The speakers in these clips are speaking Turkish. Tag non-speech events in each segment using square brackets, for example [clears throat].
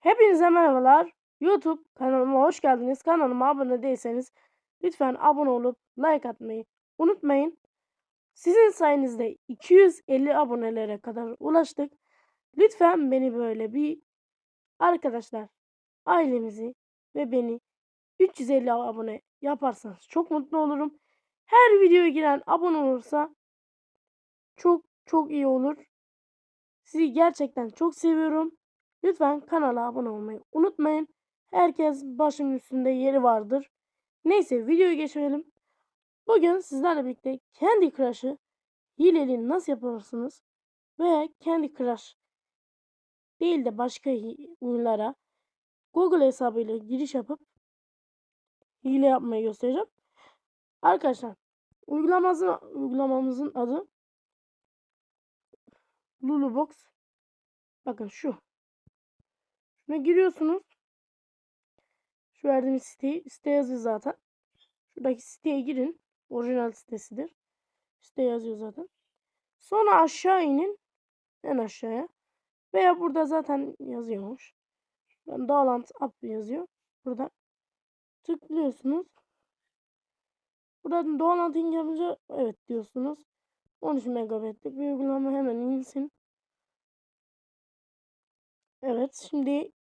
Hepinize merhabalar. YouTube kanalıma hoş geldiniz. Kanalıma abone değilseniz lütfen abone olup like atmayı unutmayın. Sizin sayenizde 250 abonelere kadar ulaştık. Lütfen beni böyle bir arkadaşlar ailemizi ve beni 350 abone yaparsanız çok mutlu olurum. Her videoya giren abone olursa çok çok iyi olur. Sizi gerçekten çok seviyorum. Lütfen kanala abone olmayı unutmayın. Herkes başımın üstünde yeri vardır. Neyse videoya geçelim. Bugün sizlerle birlikte Candy Crush'ı hileli nasıl yaparsınız veya Candy Crush değil de başka oyunlara Google hesabıyla giriş yapıp hile yapmayı göstereceğim. Arkadaşlar uygulamamızın, uygulamamızın adı Lulubox. Bakın şu. Şuna giriyorsunuz. Şu verdiğimiz siteyi, site yazıyor zaten. Şuradaki siteye girin. Orijinal sitesidir. Site yazıyor zaten. Sonra aşağı inin. En aşağıya. Veya burada zaten yazıyormuş. Ben Dağlant App yazıyor. Burada tıklıyorsunuz. Buradan Dağlant'ın yapınca evet diyorsunuz. 13 megabitlik bir uygulama hemen insin. Evet şimdi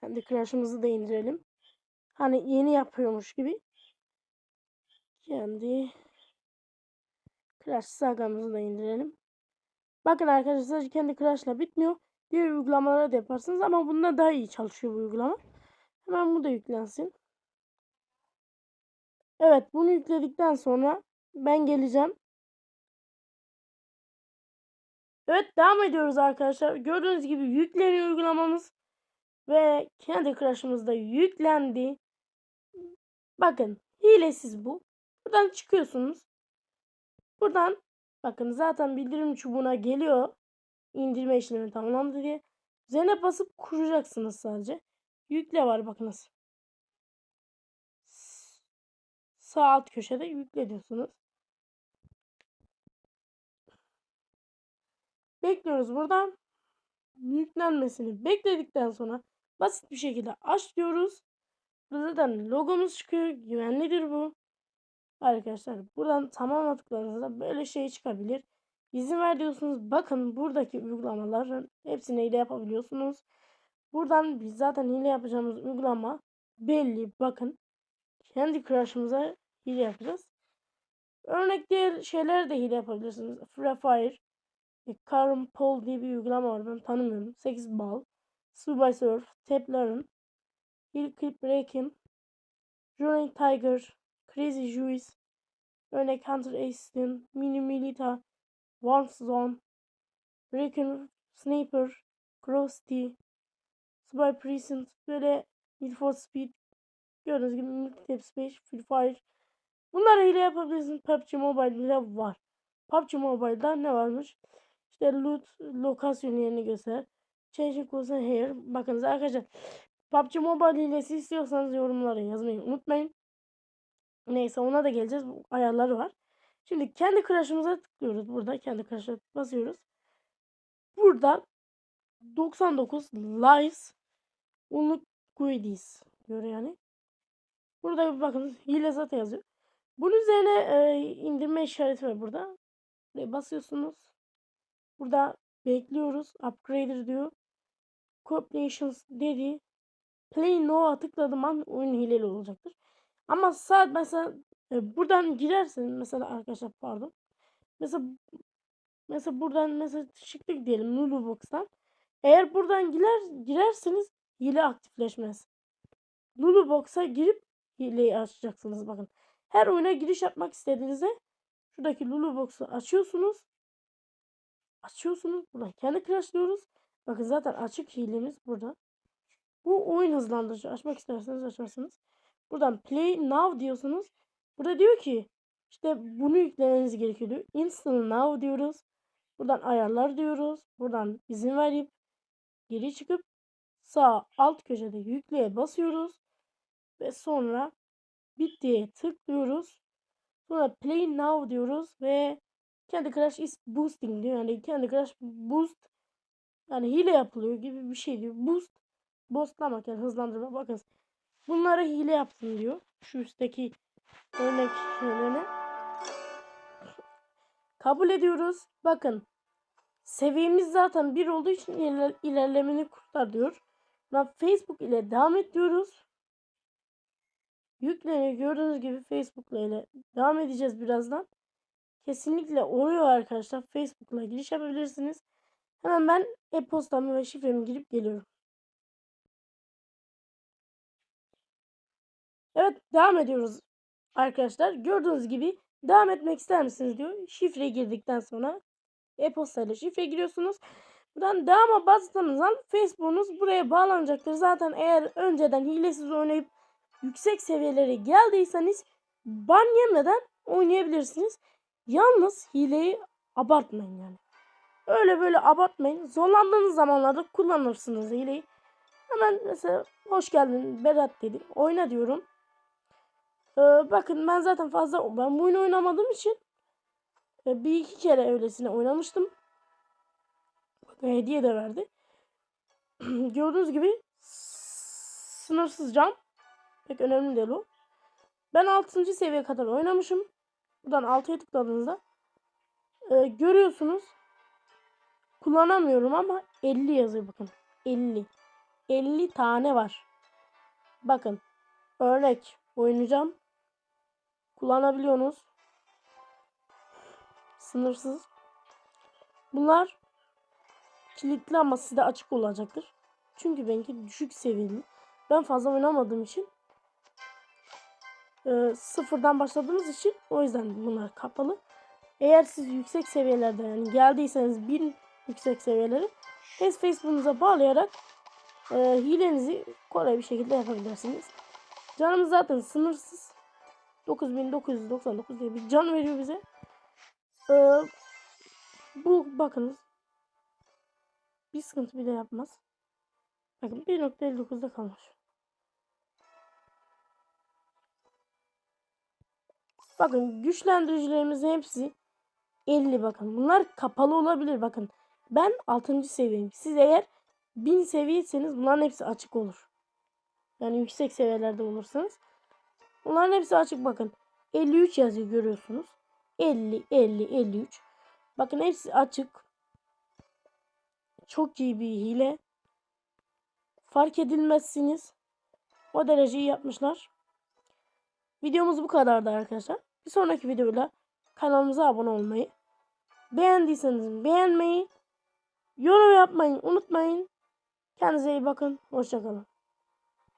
kendi Crush'ımızı da indirelim. Hani yeni yapıyormuş gibi. Kendi Crash Saga'mızı da indirelim. Bakın arkadaşlar sadece kendi Crash'la bitmiyor. Diğer uygulamaları da yaparsınız ama bunda daha iyi çalışıyor bu uygulama. Hemen bu da yüklensin. Evet bunu yükledikten sonra ben geleceğim. Evet devam ediyoruz arkadaşlar. Gördüğünüz gibi yükleniyor uygulamamız. Ve kendi Crush'ımız yüklendi. Bakın hilesiz bu. Buradan çıkıyorsunuz. Buradan bakın zaten bildirim çubuğuna geliyor. İndirme işlemi tamamlandı diye. Üzerine basıp kuracaksınız sadece. Yükle var bakınız. Sağ alt köşede yükle diyorsunuz. Bekliyoruz buradan. Yüklenmesini bekledikten sonra basit bir şekilde aç diyoruz. Burada zaten logomuz çıkıyor. Güvenlidir bu. Arkadaşlar buradan tamamladıklarınızda böyle şey çıkabilir. İzin ver diyorsunuz. Bakın buradaki uygulamaların hepsini hile yapabiliyorsunuz. Buradan biz zaten hile yapacağımız uygulama belli. Bakın kendi Crush'ımıza hile yapacağız. Örnek diğer şeyler de hile yapabilirsiniz. Free Fire, Carm Pol diye bir uygulama var. Ben tanımıyorum. 8 bal. Subway Surf, Tap Learn, Hill Clip Breaking, Running Tiger, Crazy Juice, örnek Hunter Aston, Mini Milita, Warm Zone, Breaking Sniper, Crusty, Spy Precinct, böyle Need for Speed, gördüğünüz gibi Multitap Space, Free Fire. Bunları hile yapabilirsiniz. PUBG Mobile bile var. PUBG Mobile'da ne varmış? İşte loot lokasyon yerini göster. Changing Custom Here. Bakınız arkadaşlar. PUBG Mobile hilesi istiyorsanız yorumlara yazmayı unutmayın. Neyse ona da geleceğiz. Ayarları var. Şimdi kendi Crush'ımıza tıklıyoruz. Burada kendi Crush'a basıyoruz. Burada 99 lives unut goodies diyor yani. Burada bir bakın hile zaten yazıyor. Bunun üzerine e, indirme işareti var burada. Buraya basıyorsunuz. Burada bekliyoruz. Upgrader diyor. Completions dedi. Play Now'a tıkladığım an oyun hileli olacaktır. Ama saat mesela e, buradan girerseniz mesela arkadaşlar pardon. Mesela mesela buradan mesela çıktık diyelim Lulubox'tan. Eğer buradan girer girerseniz hile aktifleşmez. Lulubox'a girip hileyi açacaksınız bakın. Her oyuna giriş yapmak istediğinizde şuradaki Lulubox'u açıyorsunuz. Açıyorsunuz. Buradan kendi crash diyoruz. Bakın zaten açık hilemiz burada. Bu oyun hızlandırıcı. Açmak isterseniz açarsınız. Buradan play now diyorsunuz. Burada diyor ki işte bunu yüklemeniz gerekiyor diyor. Install now diyoruz. Buradan ayarlar diyoruz. Buradan izin verip geri çıkıp sağ alt köşede yükleye basıyoruz. Ve sonra bittiye tıklıyoruz. Sonra play now diyoruz ve kendi crash is boosting diyor. Yani kendi crash boost yani hile yapılıyor gibi bir şey diyor. Boost Boostlamak yani hızlandırma. Bakın. Bunlara hile yaptım diyor. Şu üstteki örnek şeylerine. Kabul ediyoruz. Bakın. Seviyemiz zaten bir olduğu için iler, ilerlemeni kurtar diyor. Buna Facebook ile devam ediyoruz. Yükleniyor. Gördüğünüz gibi Facebook ile devam edeceğiz birazdan. Kesinlikle oluyor arkadaşlar. Facebook'la giriş yapabilirsiniz. Hemen ben e-postamı ve şifremi girip geliyorum. Evet devam ediyoruz arkadaşlar. Gördüğünüz gibi devam etmek ister misiniz diyor. Şifre girdikten sonra e-posta ile şifre giriyorsunuz. Buradan devama bastığınız an Facebook'unuz buraya bağlanacaktır. Zaten eğer önceden hilesiz oynayıp yüksek seviyelere geldiyseniz ban yemeden oynayabilirsiniz. Yalnız hileyi abartmayın yani. Öyle böyle abartmayın. Zorlandığınız zamanlarda kullanırsınız hileyi. Hemen mesela hoş geldin Berat dedi. Oyna diyorum. Ee, bakın ben zaten fazla ben bu oyunu oynamadığım için e, bir iki kere öylesine oynamıştım. Bakın hediye de verdi. [clears throat] Gördüğünüz gibi sınırsız cam. Pek önemli değil o. Ben 6. seviye kadar oynamışım. Buradan 6'ya tıkladığınızda e, görüyorsunuz. Kullanamıyorum ama 50 yazıyor bakın. 50. 50 tane var. Bakın. Örnek oynayacağım. Kullanabiliyorsunuz. Sınırsız. Bunlar kilitli ama sizde açık olacaktır. Çünkü benimki düşük seviyeli. Ben fazla oynamadığım için e, sıfırdan başladığımız için o yüzden bunlar kapalı. Eğer siz yüksek seviyelerde yani geldiyseniz bin yüksek seviyeleri Face Facebook'unuza bağlayarak e, hilenizi kolay bir şekilde yapabilirsiniz. Canımız zaten sınırsız. 9999 diye bir can veriyor bize. Ee, bu bakınız. Bir sıkıntı bile yapmaz. Bakın 1.59'da kalmış. Bakın güçlendiricilerimizin hepsi 50 bakın. Bunlar kapalı olabilir bakın. Ben 6. seviyeyim. Siz eğer 1000 seviyeyseniz bunların hepsi açık olur. Yani yüksek seviyelerde olursanız. Bunların hepsi açık bakın. 53 yazıyor görüyorsunuz. 50, 50, 53. Bakın hepsi açık. Çok iyi bir hile. Fark edilmezsiniz. O dereceyi yapmışlar. Videomuz bu kadardı arkadaşlar. Bir sonraki videoyla kanalımıza abone olmayı, beğendiyseniz beğenmeyi, yorum yapmayı unutmayın. Kendinize iyi bakın. Hoşçakalın.